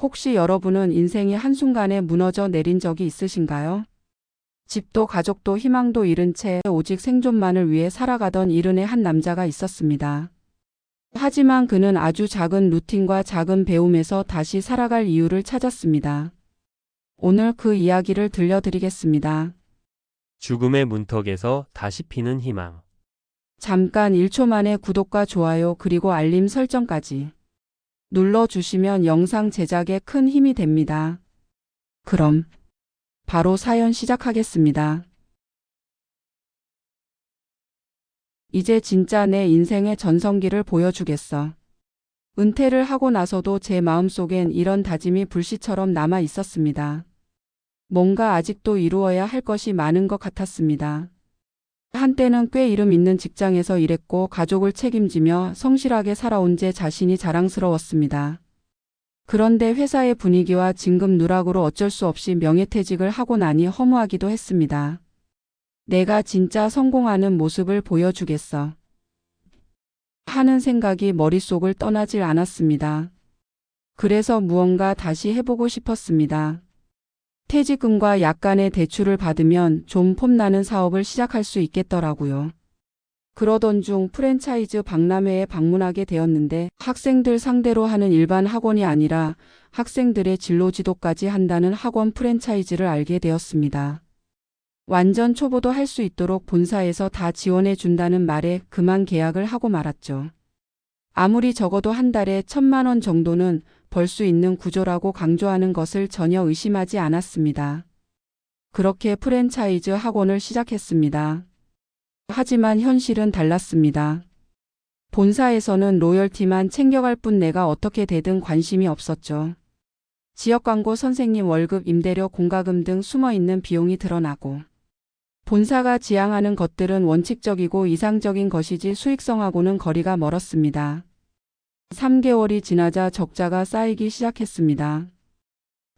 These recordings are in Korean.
혹시 여러분은 인생이 한순간에 무너져 내린 적이 있으신가요? 집도 가족도 희망도 잃은 채 오직 생존만을 위해 살아가던 이른의 한 남자가 있었습니다. 하지만 그는 아주 작은 루틴과 작은 배움에서 다시 살아갈 이유를 찾았습니다. 오늘 그 이야기를 들려드리겠습니다. 죽음의 문턱에서 다시 피는 희망. 잠깐 1초 만에 구독과 좋아요 그리고 알림 설정까지 눌러주시면 영상 제작에 큰 힘이 됩니다. 그럼 바로 사연 시작하겠습니다. 이제 진짜 내 인생의 전성기를 보여주겠어. 은퇴를 하고 나서도 제 마음속엔 이런 다짐이 불씨처럼 남아 있었습니다. 뭔가 아직도 이루어야 할 것이 많은 것 같았습니다. 한때는 꽤 이름 있는 직장에서 일했고 가족을 책임지며 성실하게 살아온 제 자신이 자랑스러웠습니다. 그런데 회사의 분위기와 진급 누락으로 어쩔 수 없이 명예퇴직을 하고 나니 허무하기도 했습니다. 내가 진짜 성공하는 모습을 보여주겠어. 하는 생각이 머릿속을 떠나질 않았습니다. 그래서 무언가 다시 해보고 싶었습니다. 퇴직금과 약간의 대출을 받으면 좀 폼나는 사업을 시작할 수 있겠더라고요. 그러던 중 프랜차이즈 박람회에 방문하게 되었는데 학생들 상대로 하는 일반 학원이 아니라 학생들의 진로 지도까지 한다는 학원 프랜차이즈를 알게 되었습니다. 완전 초보도 할 수 있도록 본사에서 다 지원해 준다는 말에 그만 계약을 하고 말았죠. 아무리 적어도 한 달에 천만 원 정도는 벌 수 있는 구조라고 강조하는 것을 전혀 의심하지 않았습니다. 그렇게 프랜차이즈 학원을 시작했습니다. 하지만 현실은 달랐습니다. 본사에서는 로열티만 챙겨갈 뿐 내가 어떻게 되든 관심이 없었죠. 지역 광고 선생님 월급 임대료 공과금 등 숨어 있는 비용이 드러나고 본사가 지향하는 것들은 원칙적이고 이상적인 것이지 수익성하고는 거리가 멀었습니다. 3개월이 지나자 적자가 쌓이기 시작했습니다.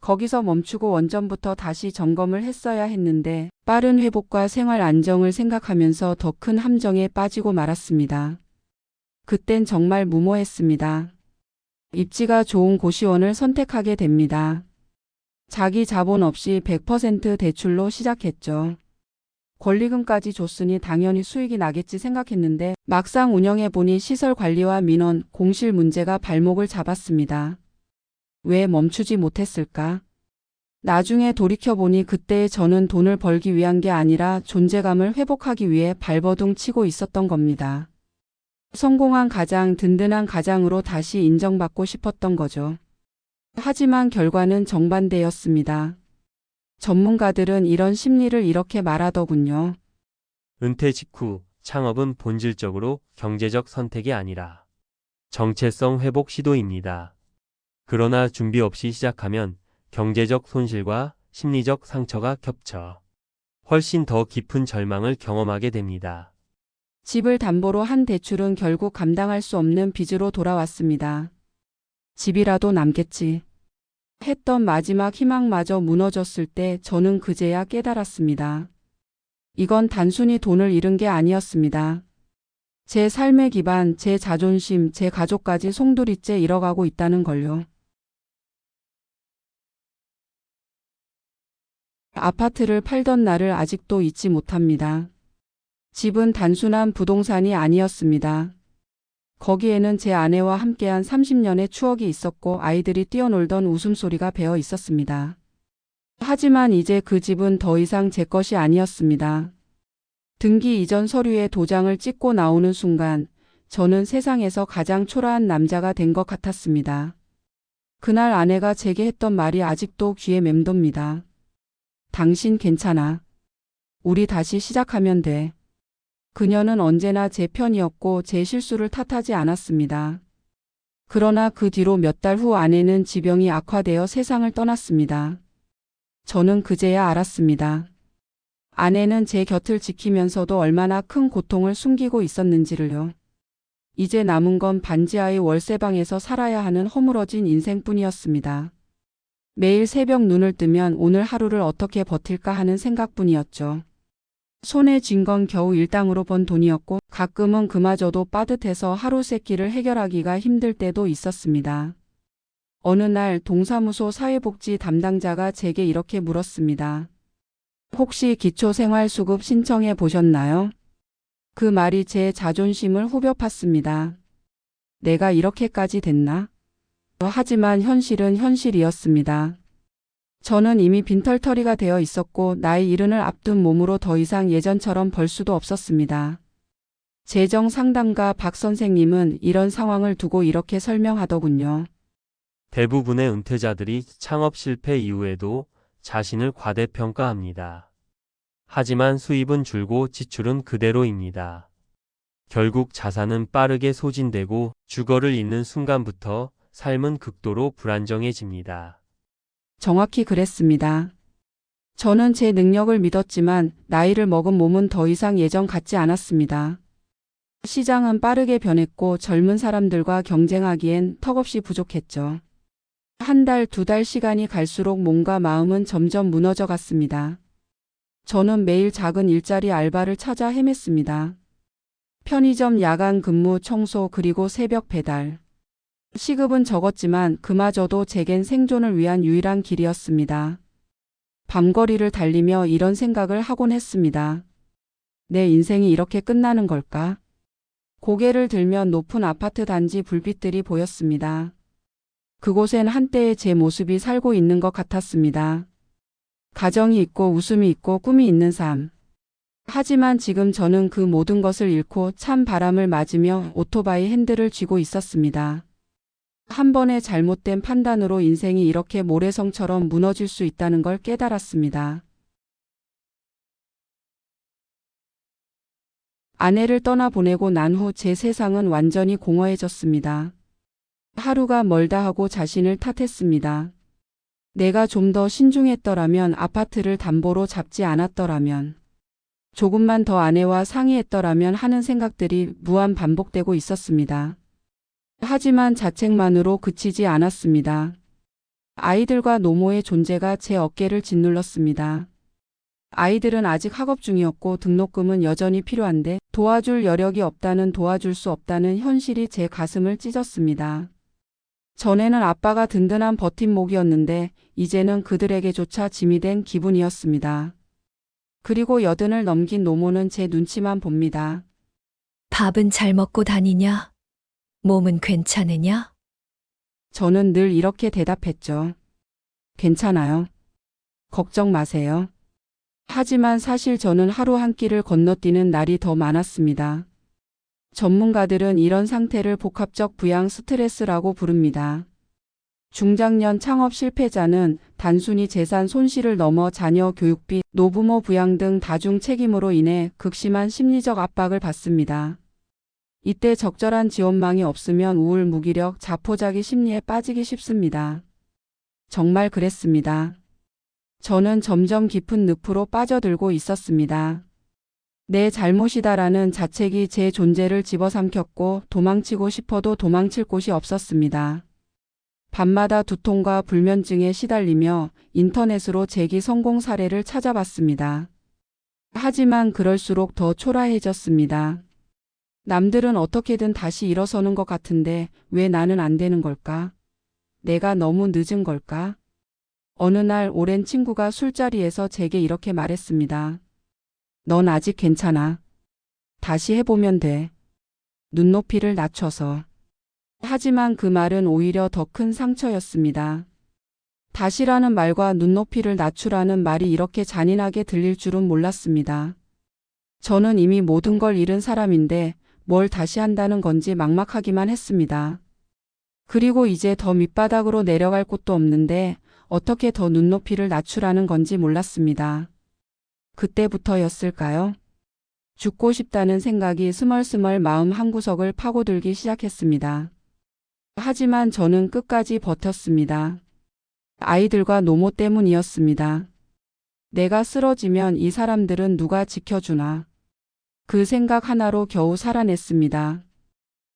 거기서 멈추고 원전부터 다시 점검을 했어야 했는데 빠른 회복과 생활 안정을 생각하면서 더 큰 함정에 빠지고 말았습니다. 그땐 정말 무모했습니다. 입지가 좋은 고시원을 선택하게 됩니다. 자기 자본 없이 100% 대출로 시작했죠. 권리금까지 줬으니 당연히 수익이 나겠지 생각했는데 막상 운영해 보니 시설 관리와 민원, 공실 문제가 발목을 잡았습니다. 왜 멈추지 못했을까? 나중에 돌이켜보니 그때 저는 돈을 벌기 위한 게 아니라 존재감을 회복하기 위해 발버둥 치고 있었던 겁니다. 성공한 가장, 든든한 가장으로 다시 인정받고 싶었던 거죠. 하지만 결과는 정반대였습니다. 전문가들은 이런 심리를 이렇게 말하더군요. 은퇴 직후 창업은 본질적으로 경제적 선택이 아니라 정체성 회복 시도입니다. 그러나 준비 없이 시작하면 경제적 손실과 심리적 상처가 겹쳐 훨씬 더 깊은 절망을 경험하게 됩니다. 집을 담보로 한 대출은 결국 감당할 수 없는 빚으로 돌아왔습니다. 집이라도 남겠지. 했던 마지막 희망마저 무너졌을 때 저는 그제야 깨달았습니다. 이건 단순히 돈을 잃은 게 아니었습니다. 제 삶의 기반, 제 자존심, 제 가족까지 송두리째 잃어가고 있다는 걸요. 아파트를 팔던 날을 아직도 잊지 못합니다. 집은 단순한 부동산이 아니었습니다. 거기에는 제 아내와 함께한 30년의 추억이 있었고 아이들이 뛰어놀던 웃음소리가 배어 있었습니다. 하지만 이제 그 집은 더 이상 제 것이 아니었습니다. 등기 이전 서류에 도장을 찍고 나오는 순간 저는 세상에서 가장 초라한 남자가 된 것 같았습니다. 그날 아내가 제게 했던 말이 아직도 귀에 맴돕니다. 당신 괜찮아. 우리 다시 시작하면 돼. 그녀는 언제나 제 편이었고 제 실수를 탓하지 않았습니다. 그러나 그 뒤로 몇 달 후 아내는 지병이 악화되어 세상을 떠났습니다. 저는 그제야 알았습니다. 아내는 제 곁을 지키면서도 얼마나 큰 고통을 숨기고 있었는지를요. 이제 남은 건 반지하의 월세방에서 살아야 하는 허물어진 인생뿐이었습니다. 매일 새벽 눈을 뜨면 오늘 하루를 어떻게 버틸까 하는 생각뿐이었죠. 손에 쥔 건 겨우 일당으로 번 돈이었고 가끔은 그마저도 빠듯해서 하루 세 끼를 해결하기가 힘들 때도 있었습니다. 어느 날 동사무소 사회복지 담당자가 제게 이렇게 물었습니다. 혹시 기초생활수급 신청해 보셨나요? 그 말이 제 자존심을 후벼 팠습니다. 내가 이렇게까지 됐나? 하지만 현실은 현실이었습니다. 저는 이미 빈털터리가 되어 있었고 나이 이른을 앞둔 몸으로 더 이상 예전처럼 벌 수도 없었습니다. 재정 상담가 박 선생님은 이런 상황을 두고 이렇게 설명하더군요. 대부분의 은퇴자들이 창업 실패 이후에도 자신을 과대평가합니다. 하지만 수입은 줄고 지출은 그대로입니다. 결국 자산은 빠르게 소진되고 주거를 잃는 순간부터 삶은 극도로 불안정해집니다. 정확히 그랬습니다. 저는 제 능력을 믿었지만 나이를 먹은 몸은 더 이상 예전 같지 않았습니다. 시장은 빠르게 변했고 젊은 사람들과 경쟁하기엔 턱없이 부족했죠. 한 달, 두 달 시간이 갈수록 몸과 마음은 점점 무너져 갔습니다. 저는 매일 작은 일자리 알바를 찾아 헤맸습니다. 편의점 야간 근무 청소 그리고 새벽 배달. 시급은 적었지만 그마저도 제겐 생존을 위한 유일한 길이었습니다. 밤거리를 달리며 이런 생각을 하곤 했습니다. 내 인생이 이렇게 끝나는 걸까? 고개를 들면 높은 아파트 단지 불빛들이 보였습니다. 그곳엔 한때의 제 모습이 살고 있는 것 같았습니다. 가정이 있고 웃음이 있고 꿈이 있는 삶. 하지만 지금 저는 그 모든 것을 잃고 찬 바람을 맞으며 오토바이 핸들을 쥐고 있었습니다. 한 번의 잘못된 판단으로 인생이 이렇게 모래성처럼 무너질 수 있다는 걸 깨달았습니다. 아내를 떠나보내고 난 후 제 세상은 완전히 공허해졌습니다. 하루가 멀다 하고 자신을 탓했습니다. 내가 좀 더 신중했더라면 아파트를 담보로 잡지 않았더라면 조금만 더 아내와 상의했더라면 하는 생각들이 무한 반복되고 있었습니다. 하지만 자책만으로 그치지 않았습니다. 아이들과 노모의 존재가 제 어깨를 짓눌렀습니다. 아이들은 아직 학업 중이었고 등록금은 여전히 필요한데 도와줄 여력이 없다는 도와줄 수 없다는 현실이 제 가슴을 찢었습니다. 전에는 아빠가 든든한 버팀목이었는데 이제는 그들에게조차 짐이 된 기분이었습니다. 그리고 여든을 넘긴 노모는 제 눈치만 봅니다. 밥은 잘 먹고 다니냐? 몸은 괜찮으냐? 저는 늘 이렇게 대답했죠. 괜찮아요. 걱정 마세요. 하지만 사실 저는 하루 한 끼를 건너뛰는 날이 더 많았습니다. 전문가들은 이런 상태를 복합적 부양 스트레스라고 부릅니다. 중장년 창업 실패자는 단순히 재산 손실을 넘어 자녀 교육비, 노부모 부양 등 다중 책임으로 인해 극심한 심리적 압박을 받습니다. 이때 적절한 지원망이 없으면 우울, 무기력, 자포자기 심리에 빠지기 쉽습니다. 정말 그랬습니다. 저는 점점 깊은 늪으로 빠져들고 있었습니다. 내 잘못이다라는 자책이 제 존재를 집어삼켰고 도망치고 싶어도 도망칠 곳이 없었습니다. 밤마다 두통과 불면증에 시달리며 인터넷으로 재기 성공 사례를 찾아봤습니다. 하지만 그럴수록 더 초라해졌습니다. 남들은 어떻게든 다시 일어서는 것 같은데 왜 나는 안 되는 걸까? 내가 너무 늦은 걸까? 어느 날 오랜 친구가 술자리에서 제게 이렇게 말했습니다. 넌 아직 괜찮아. 다시 해보면 돼. 눈높이를 낮춰서. 하지만 그 말은 오히려 더 큰 상처였습니다. 다시라는 말과 눈높이를 낮추라는 말이 이렇게 잔인하게 들릴 줄은 몰랐습니다. 저는 이미 모든 걸 잃은 사람인데 뭘 다시 한다는 건지 막막하기만 했습니다. 그리고 이제 더 밑바닥으로 내려갈 곳도 없는데 어떻게 더 눈높이를 낮추라는 건지 몰랐습니다. 그때부터였을까요? 죽고 싶다는 생각이 스멀스멀 마음 한구석을 파고들기 시작했습니다. 하지만 저는 끝까지 버텼습니다. 아이들과 노모 때문이었습니다. 내가 쓰러지면 이 사람들은 누가 지켜주나. 그 생각 하나로 겨우 살아냈습니다.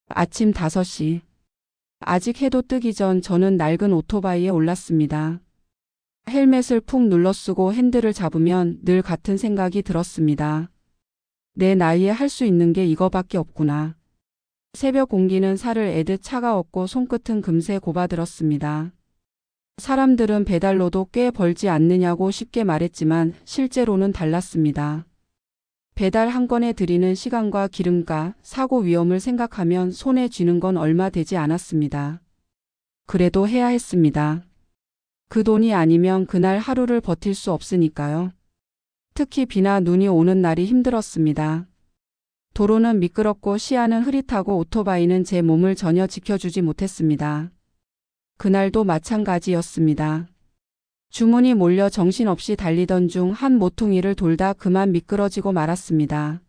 아침 5시. 아직 해도 뜨기 전 저는 낡은 오토바이에 올랐습니다. 헬멧을 푹 눌러 쓰고 핸들을 잡으면 늘 같은 생각이 들었습니다. 내 나이에 할 수 있는 게 이거밖에 없구나. 새벽 공기는 살을 애듯 차가웠고 손끝은 금세 고바들었습니다. 사람들은 배달로도 꽤 벌지 않느냐고 쉽게 말했지만 실제로는 달랐습니다. 배달 한 건에 들이는 시간과 기름값, 사고 위험을 생각하면 손에 쥐는 건 얼마 되지 않았습니다. 그래도 해야 했습니다. 그 돈이 아니면 그날 하루를 버틸 수 없으니까요. 특히 비나 눈이 오는 날이 힘들었습니다. 도로는 미끄럽고 시야는 흐릿하고 오토바이는 제 몸을 전혀 지켜주지 못했습니다. 그날도 마찬가지였습니다. 주문이 몰려 정신없이 달리던 중 한 모퉁이를 돌다 그만 미끄러지고 말았습니다.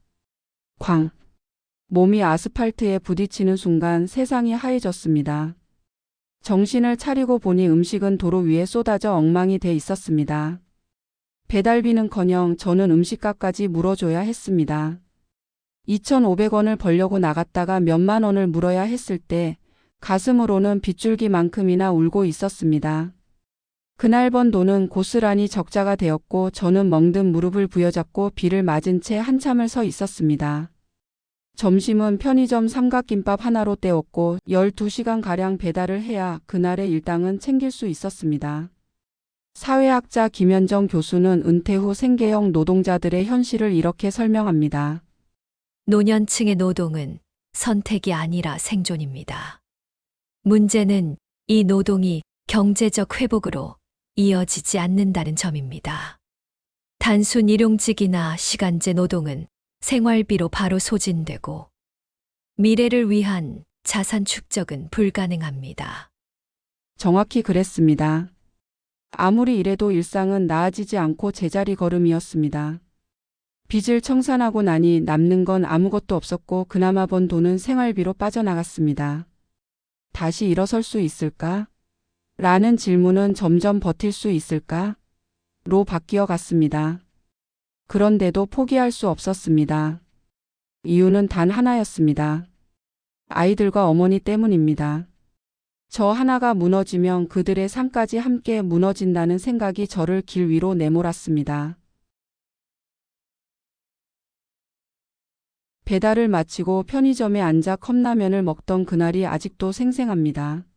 쾅. 몸이 아스팔트에 부딪히는 순간 세상이 하얘졌습니다. 정신을 차리고 보니 음식은 도로 위에 쏟아져 엉망이 돼 있었습니다. 배달비는커녕 저는 음식값까지 물어줘야 했습니다. 2,500원을 벌려고 나갔다가 몇만 원을 물어야 했을 때 가슴으로는 빗줄기만큼이나 울고 있었습니다. 그날 번 돈은 고스란히 적자가 되었고 저는 멍든 무릎을 부여잡고 비를 맞은 채 한참을 서 있었습니다. 점심은 편의점 삼각김밥 하나로 때웠고 12시간가량 배달을 해야 그날의 일당은 챙길 수 있었습니다. 사회학자 김현정 교수는 은퇴 후 생계형 노동자들의 현실을 이렇게 설명합니다. 노년층의 노동은 선택이 아니라 생존입니다. 문제는 이 노동이 경제적 회복으로 이어지지 않는다는 점입니다. 단순 일용직이나 시간제 노동은 생활비로 바로 소진되고 미래를 위한 자산 축적은 불가능합니다. 정확히 그랬습니다. 아무리 이래도 일상은 나아지지 않고 제자리 걸음이었습니다. 빚을 청산하고 나니 남는 건 아무것도 없었고 그나마 번 돈은 생활비로 빠져나갔습니다. 다시 일어설 수 있을까? 라는 질문은 점점 버틸 수 있을까? 로 바뀌어 갔습니다. 그런데도 포기할 수 없었습니다. 이유는 단 하나였습니다. 아이들과 어머니 때문입니다. 저 하나가 무너지면 그들의 삶까지 함께 무너진다는 생각이 저를 길 위로 내몰았습니다. 배달을 마치고 편의점에 앉아 컵라면을 먹던 그날이 아직도 생생합니다.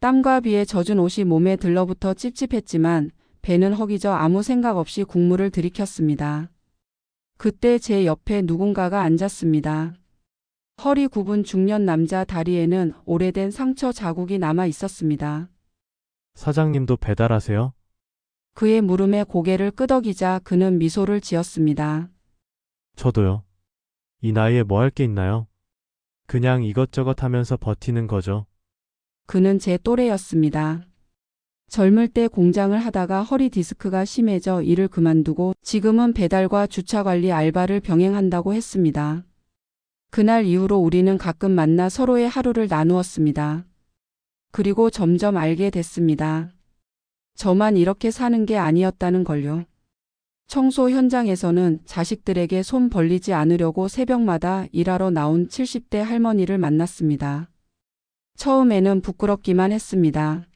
땀과 비에 젖은 옷이 몸에 들러붙어 찝찝했지만 배는 허기져 아무 생각 없이 국물을 들이켰습니다. 그때 제 옆에 누군가가 앉았습니다. 허리 굽은 중년 남자 다리에는 오래된 상처 자국이 남아 있었습니다. 사장님도 배달하세요? 그의 물음에 고개를 끄덕이자 그는 미소를 지었습니다. 저도요. 이 나이에 뭐 할 게 있나요? 그냥 이것저것 하면서 버티는 거죠. 그는 제 또래였습니다. 젊을 때 공장을 하다가 허리 디스크가 심해져 일을 그만두고 지금은 배달과 주차 관리 알바를 병행한다고 했습니다. 그날 이후로 우리는 가끔 만나 서로의 하루를 나누었습니다. 그리고 점점 알게 됐습니다. 저만 이렇게 사는 게 아니었다는 걸요. 청소 현장에서는 자식들에게 손 벌리지 않으려고 새벽마다 일하러 나온 70대 할머니를 만났습니다. 처음에는 부끄럽기만 했습니다.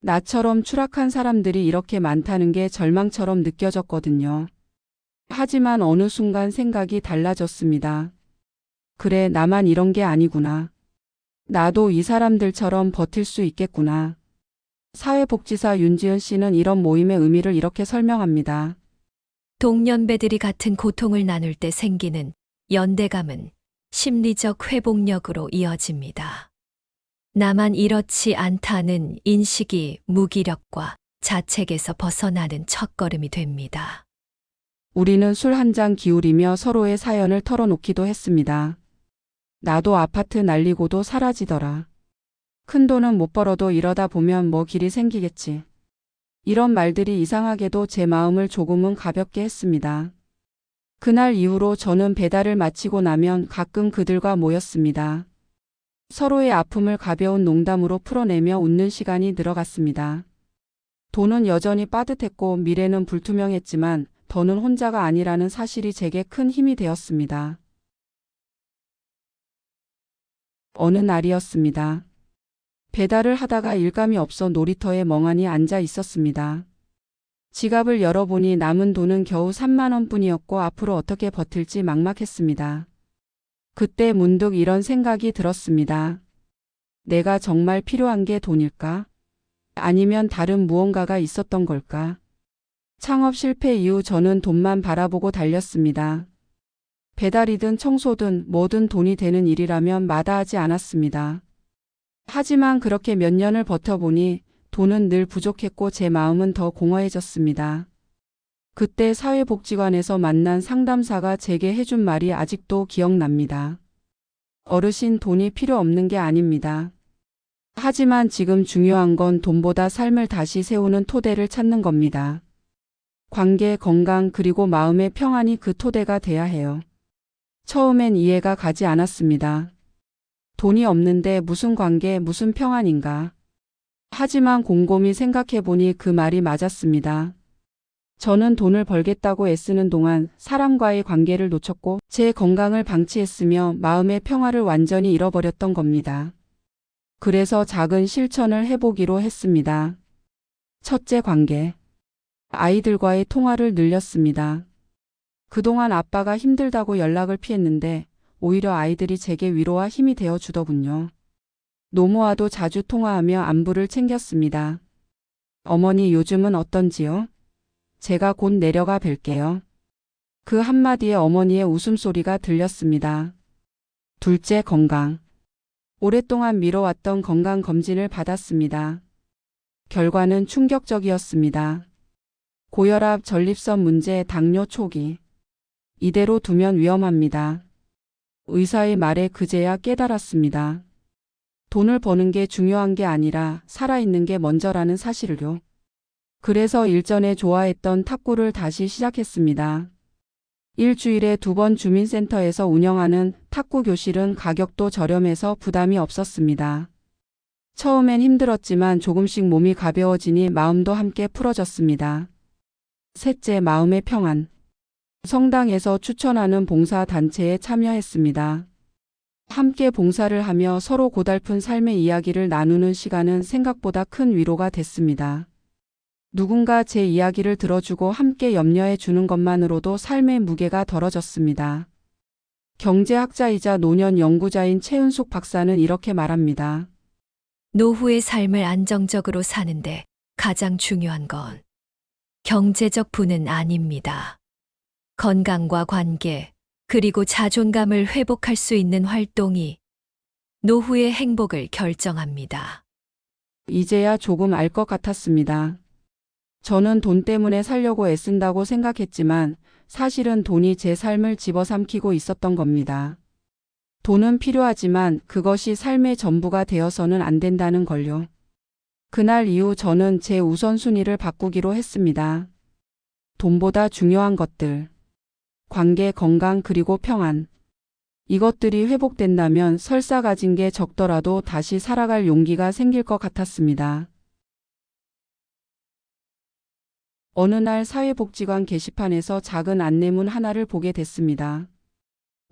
나처럼 추락한 사람들이 이렇게 많다는 게 절망처럼 느껴졌거든요. 하지만 어느 순간 생각이 달라졌습니다. 그래, 나만 이런 게 아니구나. 나도 이 사람들처럼 버틸 수 있겠구나. 사회복지사 윤지은 씨는 이런 모임의 의미를 이렇게 설명합니다. 동년배들이 같은 고통을 나눌 때 생기는 연대감은 심리적 회복력으로 이어집니다. 나만 이렇지 않다는 인식이 무기력과 자책에서 벗어나는 첫걸음이 됩니다. 우리는 술 한 잔 기울이며 서로의 사연을 털어놓기도 했습니다. 나도 아파트 날리고도 사라지더라. 큰 돈은 못 벌어도 이러다 보면 뭐 길이 생기겠지. 이런 말들이 이상하게도 제 마음을 조금은 가볍게 했습니다. 그날 이후로 저는 배달을 마치고 나면 가끔 그들과 모였습니다. 서로의 아픔을 가벼운 농담으로 풀어내며 웃는 시간이 늘어갔습니다. 돈은 여전히 빠듯했고 미래는 불투명했지만 더는 혼자가 아니라는 사실이 제게 큰 힘이 되었습니다. 어느 날이었습니다. 배달을 하다가 일감이 없어 놀이터에 멍하니 앉아 있었습니다. 지갑을 열어보니 남은 돈은 겨우 3만 원뿐이었고 앞으로 어떻게 버틸지 막막했습니다. 그때 문득 이런 생각이 들었습니다. 내가 정말 필요한 게 돈일까? 아니면 다른 무언가가 있었던 걸까? 창업 실패 이후 저는 돈만 바라보고 달렸습니다. 배달이든 청소든 뭐든 돈이 되는 일이라면 마다하지 않았습니다. 하지만 그렇게 몇 년을 버텨보니 돈은 늘 부족했고 제 마음은 더 공허해졌습니다. 그때 사회복지관에서 만난 상담사가 제게 해준 말이 아직도 기억납니다. 어르신 돈이 필요 없는 게 아닙니다. 하지만 지금 중요한 건 돈보다 삶을 다시 세우는 토대를 찾는 겁니다. 관계, 건강, 그리고 마음의 평안이 그 토대가 돼야 해요. 처음엔 이해가 가지 않았습니다. 돈이 없는데 무슨 관계, 무슨 평안인가. 하지만 곰곰이 생각해보니 그 말이 맞았습니다. 저는 돈을 벌겠다고 애쓰는 동안 사람과의 관계를 놓쳤고 제 건강을 방치했으며 마음의 평화를 완전히 잃어버렸던 겁니다. 그래서 작은 실천을 해보기로 했습니다. 첫째 관계. 아이들과의 통화를 늘렸습니다. 그동안 아빠가 힘들다고 연락을 피했는데 오히려 아이들이 제게 위로와 힘이 되어 주더군요. 노모와도 자주 통화하며 안부를 챙겼습니다. 어머니 요즘은 어떤지요? 제가 곧 내려가 뵐게요. 그 한마디에 어머니의 웃음소리가 들렸습니다. 둘째 건강. 오랫동안 미뤄왔던 건강 검진을 받았습니다. 결과는 충격적이었습니다. 고혈압, 전립선 문제, 당뇨 초기. 이대로 두면 위험합니다. 의사의 말에 그제야 깨달았습니다. 돈을 버는 게 중요한 게 아니라 살아있는 게 먼저라는 사실을요. 그래서 일전에 좋아했던 탁구를 다시 시작했습니다. 일주일에 두 번 주민센터에서 운영하는 탁구 교실은 가격도 저렴해서 부담이 없었습니다. 처음엔 힘들었지만 조금씩 몸이 가벼워지니 마음도 함께 풀어졌습니다. 셋째, 마음의 평안. 성당에서 추천하는 봉사 단체에 참여했습니다. 함께 봉사를 하며 서로 고달픈 삶의 이야기를 나누는 시간은 생각보다 큰 위로가 됐습니다. 누군가 제 이야기를 들어주고 함께 염려해 주는 것만으로도 삶의 무게가 덜어졌습니다. 경제학자이자 노년 연구자인 최은숙 박사는 이렇게 말합니다. 노후의 삶을 안정적으로 사는데 가장 중요한 건 경제적 부는 아닙니다. 건강과 관계, 그리고 자존감을 회복할 수 있는 활동이 노후의 행복을 결정합니다. 이제야 조금 알 것 같았습니다. 저는 돈 때문에 살려고 애쓴다고 생각했지만 사실은 돈이 제 삶을 집어삼키고 있었던 겁니다. 돈은 필요하지만 그것이 삶의 전부가 되어서는 안 된다는 걸요. 그날 이후 저는 제 우선순위를 바꾸기로 했습니다. 돈보다 중요한 것들. 관계, 건강, 그리고 평안. 이것들이 회복된다면 설사 가진 게 적더라도 다시 살아갈 용기가 생길 것 같았습니다. 어느 날 사회복지관 게시판에서 작은 안내문 하나를 보게 됐습니다.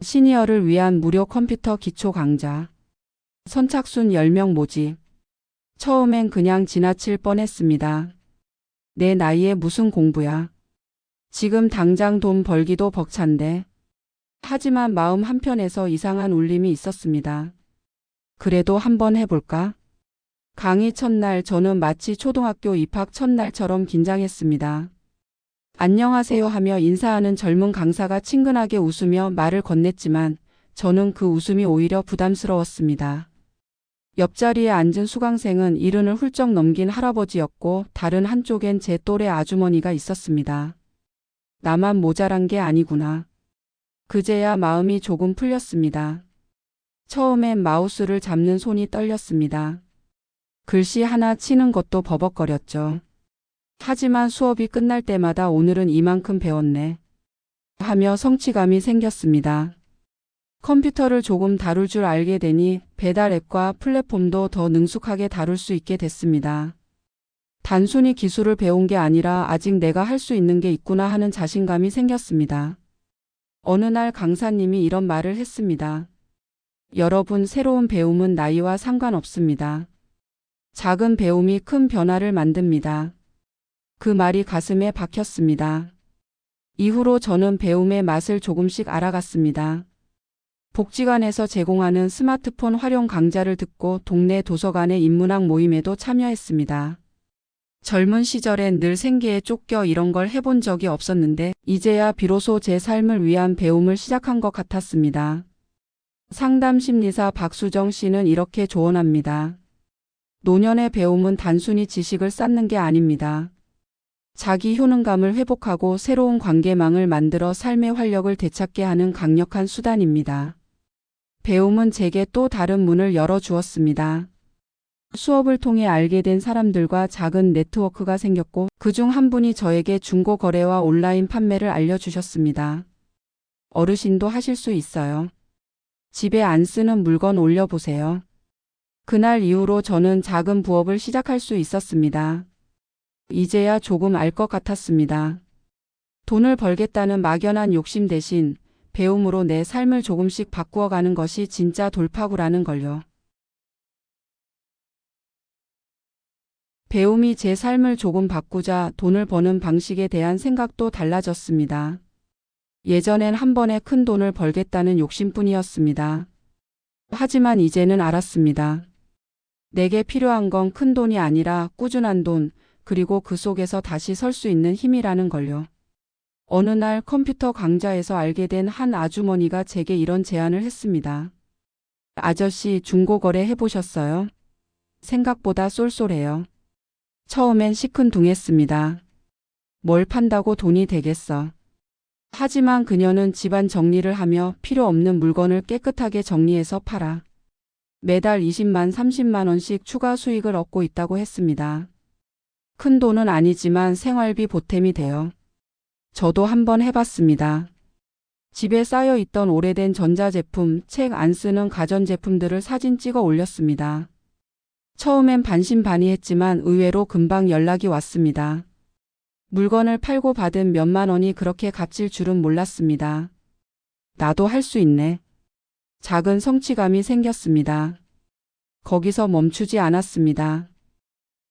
시니어를 위한 무료 컴퓨터 기초 강좌. 선착순 10명 모집. 처음엔 그냥 지나칠 뻔했습니다. 내 나이에 무슨 공부야. 지금 당장 돈 벌기도 벅찬데. 하지만 마음 한편에서 이상한 울림이 있었습니다. 그래도 한번 해볼까? 강의 첫날 저는 마치 초등학교 입학 첫날처럼 긴장했습니다. 안녕하세요 하며 인사하는 젊은 강사가 친근하게 웃으며 말을 건넸지만 저는 그 웃음이 오히려 부담스러웠습니다. 옆자리에 앉은 수강생은 이른을 훌쩍 넘긴 할아버지였고 다른 한쪽엔 제 또래 아주머니가 있었습니다. 나만 모자란 게 아니구나. 그제야 마음이 조금 풀렸습니다. 처음엔 마우스를 잡는 손이 떨렸습니다. 글씨 하나 치는 것도 버벅거렸죠. 하지만 수업이 끝날 때마다 오늘은 이만큼 배웠네. 하며 성취감이 생겼습니다. 컴퓨터를 조금 다룰 줄 알게 되니 배달 앱과 플랫폼도 더 능숙하게 다룰 수 있게 됐습니다. 단순히 기술을 배운 게 아니라 아직 내가 할 수 있는 게 있구나 하는 자신감이 생겼습니다. 어느 날 강사님이 이런 말을 했습니다. 여러분 새로운 배움은 나이와 상관없습니다. 작은 배움이 큰 변화를 만듭니다. 그 말이 가슴에 박혔습니다. 이후로 저는 배움의 맛을 조금씩 알아갔습니다. 복지관에서 제공하는 스마트폰 활용 강좌를 듣고 동네 도서관의 인문학 모임에도 참여했습니다. 젊은 시절엔 늘 생계에 쫓겨 이런 걸 해본 적이 없었는데 이제야 비로소 제 삶을 위한 배움을 시작한 것 같았습니다. 상담 심리사 박수정 씨는 이렇게 조언합니다. 노년의 배움은 단순히 지식을 쌓는 게 아닙니다. 자기 효능감을 회복하고 새로운 관계망을 만들어 삶의 활력을 되찾게 하는 강력한 수단입니다. 배움은 제게 또 다른 문을 열어주었습니다. 수업을 통해 알게 된 사람들과 작은 네트워크가 생겼고 그중 한 분이 저에게 중고 거래와 온라인 판매를 알려주셨습니다. 어르신도 하실 수 있어요. 집에 안 쓰는 물건 올려보세요. 그날 이후로 저는 작은 부업을 시작할 수 있었습니다. 이제야 조금 알 것 같았습니다. 돈을 벌겠다는 막연한 욕심 대신 배움으로 내 삶을 조금씩 바꾸어 가는 것이 진짜 돌파구라는 걸요. 배움이 제 삶을 조금 바꾸자 돈을 버는 방식에 대한 생각도 달라졌습니다. 예전엔 한 번에 큰 돈을 벌겠다는 욕심뿐이었습니다. 하지만 이제는 알았습니다. 내게 필요한 건 큰 돈이 아니라 꾸준한 돈, 그리고 그 속에서 다시 설 수 있는 힘이라는 걸요. 어느 날 컴퓨터 강좌에서 알게 된 한 아주머니가 제게 이런 제안을 했습니다. 아저씨 중고거래 해보셨어요? 생각보다 쏠쏠해요. 처음엔 시큰둥했습니다. 뭘 판다고 돈이 되겠어. 하지만 그녀는 집안 정리를 하며 필요 없는 물건을 깨끗하게 정리해서 팔아. 매달 20만 30만 원씩 추가 수익을 얻고 있다고 했습니다. 큰 돈은 아니지만 생활비 보탬이 돼요. 저도 한번 해봤습니다. 집에 쌓여 있던 오래된 전자제품, 책 안 쓰는 가전제품들을 사진 찍어 올렸습니다. 처음엔 반신반의했지만 의외로 금방 연락이 왔습니다. 물건을 팔고 받은 몇만 원이 그렇게 값질 줄은 몰랐습니다. 나도 할 수 있네. 작은 성취감이 생겼습니다. 거기서 멈추지 않았습니다.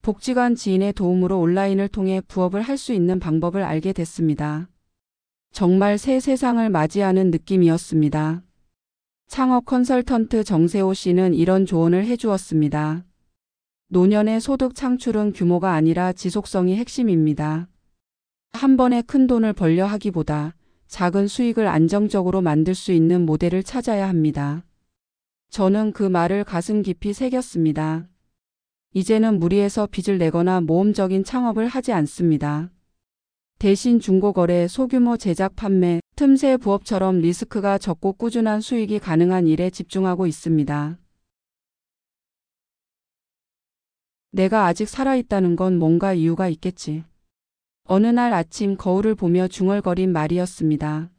복지관 지인의 도움으로 온라인을 통해 부업을 할 수 있는 방법을 알게 됐습니다. 정말 새 세상을 맞이하는 느낌이었습니다. 창업 컨설턴트 정세호 씨는 이런 조언을 해주었습니다. 노년의 소득 창출은 규모가 아니라 지속성이 핵심입니다. 한 번에 큰 돈을 벌려 하기보다 작은 수익을 안정적으로 만들 수 있는 모델을 찾아야 합니다. 저는 그 말을 가슴 깊이 새겼습니다. 이제는 무리해서 빚을 내거나 모험적인 창업을 하지 않습니다. 대신 중고거래, 소규모 제작 판매, 틈새 부업처럼 리스크가 적고 꾸준한 수익이 가능한 일에 집중하고 있습니다. 내가 아직 살아있다는 건 뭔가 이유가 있겠지. 어느 날 아침 거울을 보며 중얼거린 말이었습니다.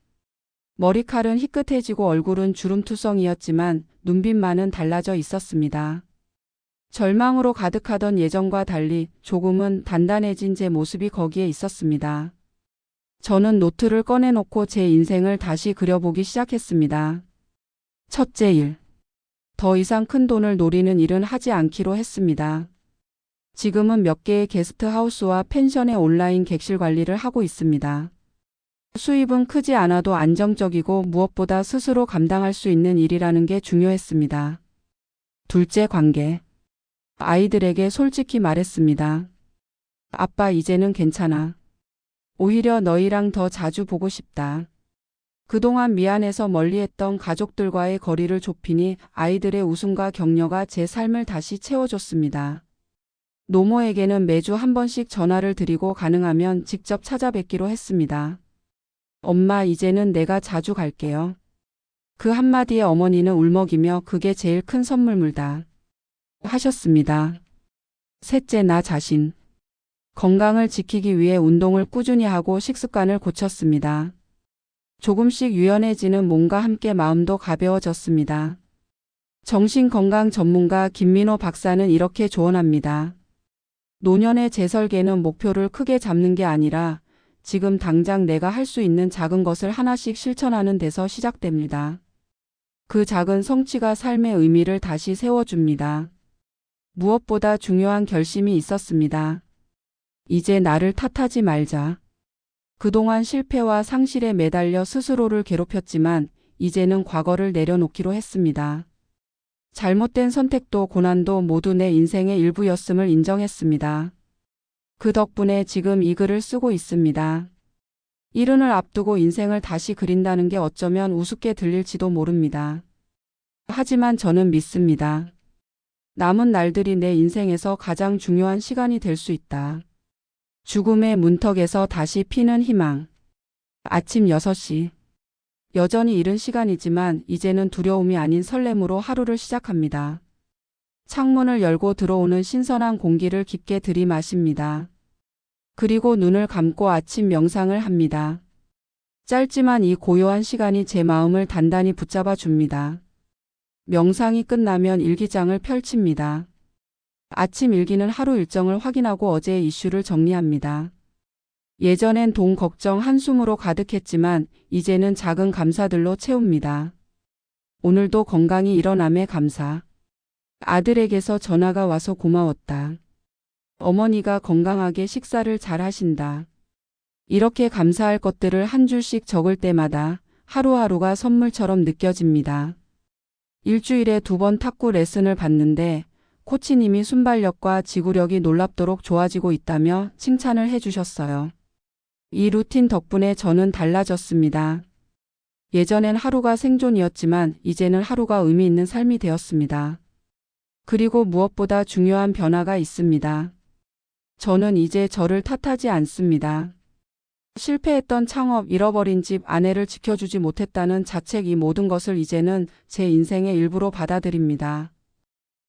머리칼은 희끗해지고 얼굴은 주름투성이었지만 눈빛만은 달라져 있었습니다. 절망으로 가득하던 예전과 달리 조금은 단단해진 제 모습이 거기에 있었습니다. 저는 노트를 꺼내놓고 제 인생을 다시 그려보기 시작했습니다. 첫째 일. 더 이상 큰 돈을 노리는 일은 하지 않기로 했습니다. 지금은 몇 개의 게스트하우스와 펜션의 온라인 객실 관리를 하고 있습니다. 수입은 크지 않아도 안정적이고 무엇보다 스스로 감당할 수 있는 일이라는 게 중요했습니다. 둘째 관계. 아이들에게 솔직히 말했습니다. 아빠 이제는 괜찮아. 오히려 너희랑 더 자주 보고 싶다. 그동안 미안해서 멀리했던 가족들과의 거리를 좁히니 아이들의 웃음과 격려가 제 삶을 다시 채워줬습니다. 노모에게는 매주 한 번씩 전화를 드리고 가능하면 직접 찾아뵙기로 했습니다. 엄마, 이제는 내가 자주 갈게요. 그 한마디에 어머니는 울먹이며 그게 제일 큰 선물물다. 하셨습니다. 셋째, 나 자신. 건강을 지키기 위해 운동을 꾸준히 하고 식습관을 고쳤습니다. 조금씩 유연해지는 몸과 함께 마음도 가벼워졌습니다. 정신건강 전문가 김민호 박사는 이렇게 조언합니다. 노년의 재설계는 목표를 크게 잡는 게 아니라 지금 당장 내가 할 수 있는 작은 것을 하나씩 실천하는 데서 시작됩니다. 그 작은 성취가 삶의 의미를 다시 세워줍니다. 무엇보다 중요한 결심이 있었습니다. 이제 나를 탓하지 말자. 그동안 실패와 상실에 매달려 스스로를 괴롭혔지만 이제는 과거를 내려놓기로 했습니다. 잘못된 선택도 고난도 모두 내 인생의 일부였음을 인정했습니다. 그 덕분에 지금 이 글을 쓰고 있습니다. 이른을 앞두고 인생을 다시 그린다는 게 어쩌면 우습게 들릴지도 모릅니다. 하지만 저는 믿습니다. 남은 날들이 내 인생에서 가장 중요한 시간이 될 수 있다. 죽음의 문턱에서 다시 피는 희망. 아침 6시. 여전히 이른 시간이지만 이제는 두려움이 아닌 설렘으로 하루를 시작합니다. 창문을 열고 들어오는 신선한 공기를 깊게 들이마십니다. 그리고 눈을 감고 아침 명상을 합니다. 짧지만 이 고요한 시간이 제 마음을 단단히 붙잡아 줍니다. 명상이 끝나면 일기장을 펼칩니다. 아침 일기는 하루 일정을 확인하고 어제의 이슈를 정리합니다. 예전엔 돈 걱정 한숨으로 가득했지만 이제는 작은 감사들로 채웁니다. 오늘도 건강히 일어남에 감사. 아들에게서 전화가 와서 고마웠다. 어머니가 건강하게 식사를 잘 하신다. 이렇게 감사할 것들을 한 줄씩 적을 때마다 하루하루가 선물처럼 느껴집니다. 일주일에 두 번 탁구 레슨을 받는데 코치님이 순발력과 지구력이 놀랍도록 좋아지고 있다며 칭찬을 해주셨어요. 이 루틴 덕분에 저는 달라졌습니다. 예전엔 하루가 생존이었지만 이제는 하루가 의미 있는 삶이 되었습니다. 그리고 무엇보다 중요한 변화가 있습니다. 저는 이제 저를 탓하지 않습니다. 실패했던 창업, 잃어버린 집, 아내를 지켜주지 못했다는 자책 이 모든 것을 이제는 제 인생의 일부로 받아들입니다.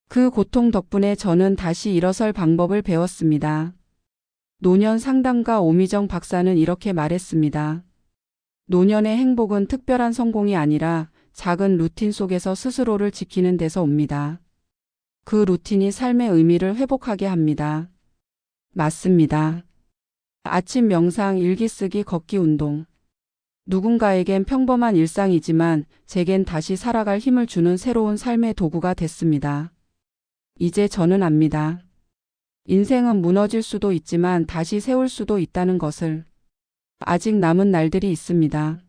그 고통 덕분에 저는 다시 일어설 방법을 배웠습니다. 노년 상담가 오미정 박사는 이렇게 말했습니다. 노년의 행복은 특별한 성공이 아니라 작은 루틴 속에서 스스로를 지키는 데서 옵니다. 그 루틴이 삶의 의미를 회복하게 합니다. 맞습니다. 아침 명상, 일기 쓰기, 걷기 운동. 누군가에겐 평범한 일상이지만 제겐 다시 살아갈 힘을 주는 새로운 삶의 도구가 됐습니다. 이제 저는 압니다. 인생은 무너질 수도 있지만 다시 세울 수도 있다는 것을. 아직 남은 날들이 있습니다.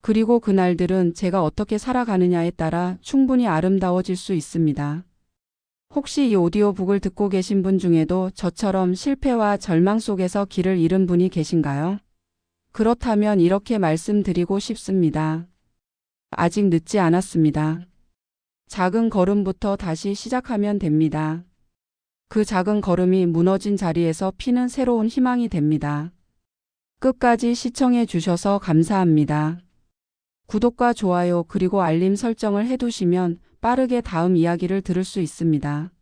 그리고 그 날들은 제가 어떻게 살아가느냐에 따라 충분히 아름다워질 수 있습니다. 혹시 이 오디오북을 듣고 계신 분 중에도 저처럼 실패와 절망 속에서 길을 잃은 분이 계신가요? 그렇다면 이렇게 말씀드리고 싶습니다. 아직 늦지 않았습니다. 작은 걸음부터 다시 시작하면 됩니다. 그 작은 걸음이 무너진 자리에서 피는 새로운 희망이 됩니다. 끝까지 시청해 주셔서 감사합니다. 구독과 좋아요 그리고 알림 설정을 해두시면 빠르게 다음 이야기를 들을 수 있습니다.